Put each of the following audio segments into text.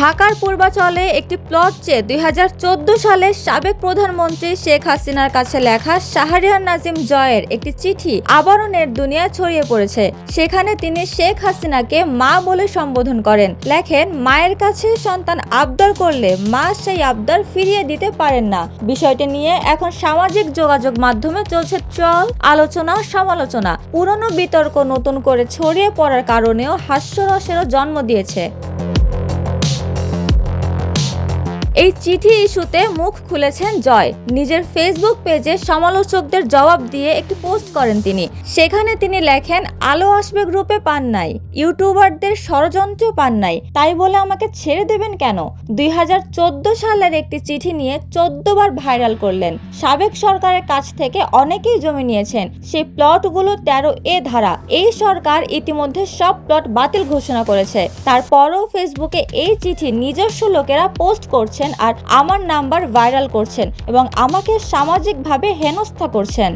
ঢাকার পূর্বাচলে একটি প্লট চেয়ে দুই হাজার চোদ্দ সালে সাবেক প্রধানমন্ত্রী শেখ হাসিনার কাছে লেখা শাহরিয়ার নাজিম জয়ের একটি চিঠি আবারও নেট দুনিয়া ছড়িয়ে পড়েছে। সেখানে তিনি শেখ হাসিনাকে মা বলে সম্বোধন করেন। লেখেন, মায়ের কাছে সন্তান আবদার করলে মা সেই আবদার ফিরিয়ে দিতে পারেন না। বিষয়টি নিয়ে এখন সামাজিক যোগাযোগ মাধ্যমে চলছে ট্রল, আলোচনা, সমালোচনা। পুরনো বিতর্ক নতুন করে ছড়িয়ে পড়ার কারণেও হাস্যরসেরও জন্ম দিয়েছে। এই চিঠি ইস্যুতে মুখ খুলেছেন জয়। নিজের ফেসবুক পেজে সমালোচকদের জবাব দিয়ে একটি পোস্ট করেন তিনি। সেখানে তিনি লেখেন, আলো আসবে গ্রুপে পান নাই। ইউটিউবারদের ষড়যন্ত্র পান নাই। তাই বলে আমাকে ছেড়ে দেবেন কেন? দুই হাজার চোদ্দ সালের একটি চিঠি নিয়ে চোদ্দ বার ভাইরাল করলেন। সাবেক সরকারের কাছ থেকে অনেকেই জমি নিয়েছেন। সেই প্লটগুলো তেরো এ ধারা। এই সরকার ইতিমধ্যে সব প্লট বাতিল ঘোষণা করেছে। তারপরও ফেসবুকে এই চিঠি নিজস্ব লোকেরা পোস্ট করছেন আর আমার নাম্বার ভাইরাল করছেন এবং আমাকে সামাজিকভাবে হেনস্থা করছেন।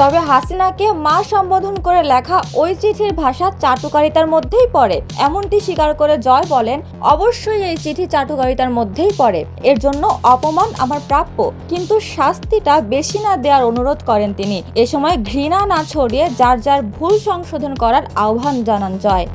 তবে হাসিনাকে মা সম্বোধন করে লেখা ওই চিঠির ভাষা চাটুকারিতার মধ্যেই পড়ে। এমনটি স্বীকার করে জয় বলেন, অবশ্যই এই চিঠি চাটুকারিতার মধ্যেই পড়ে। এর জন্য অপমান আমার প্রাপ্য। কিন্তু শাস্তিটা বেশি না দেওয়ার অনুরোধ করেন তিনি। এ সময় ঘৃণা না ছড়িয়ে যার যার ভুল সংশোধন করার আহ্বান জানান জয়।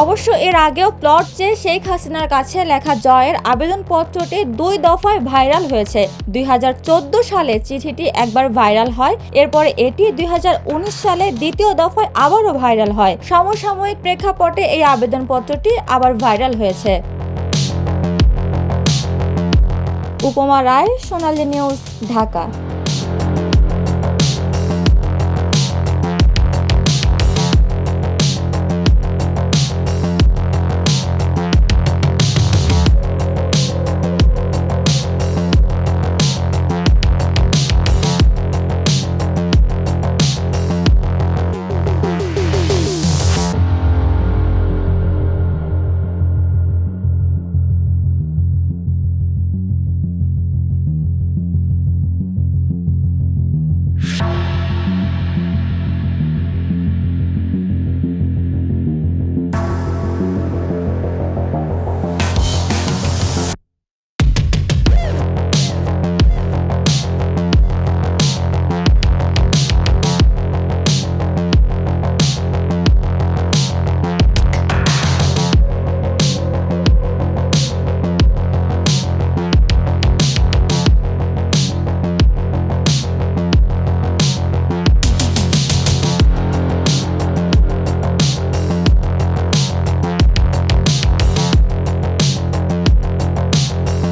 অবশ্য এর আগেও প্লট চেয়ে শেখ হাসিনার কাছে লেখা জয়ের আবেদনপত্রটি দুই দফায় ভাইরাল হয়েছে। দুই হাজার চোদ্দ সালে চিঠিটি একবার ভাইরাল হয়, এরপরে এটি দুই হাজার উনিশ সালে দ্বিতীয় দফায় আবারও ভাইরাল হয়। সমসাময়িক প্রেক্ষাপটে এই আবেদনপত্রটি আবার ভাইরাল হয়েছে। উপমা রায়, সোনালী নিউজ, ঢাকা।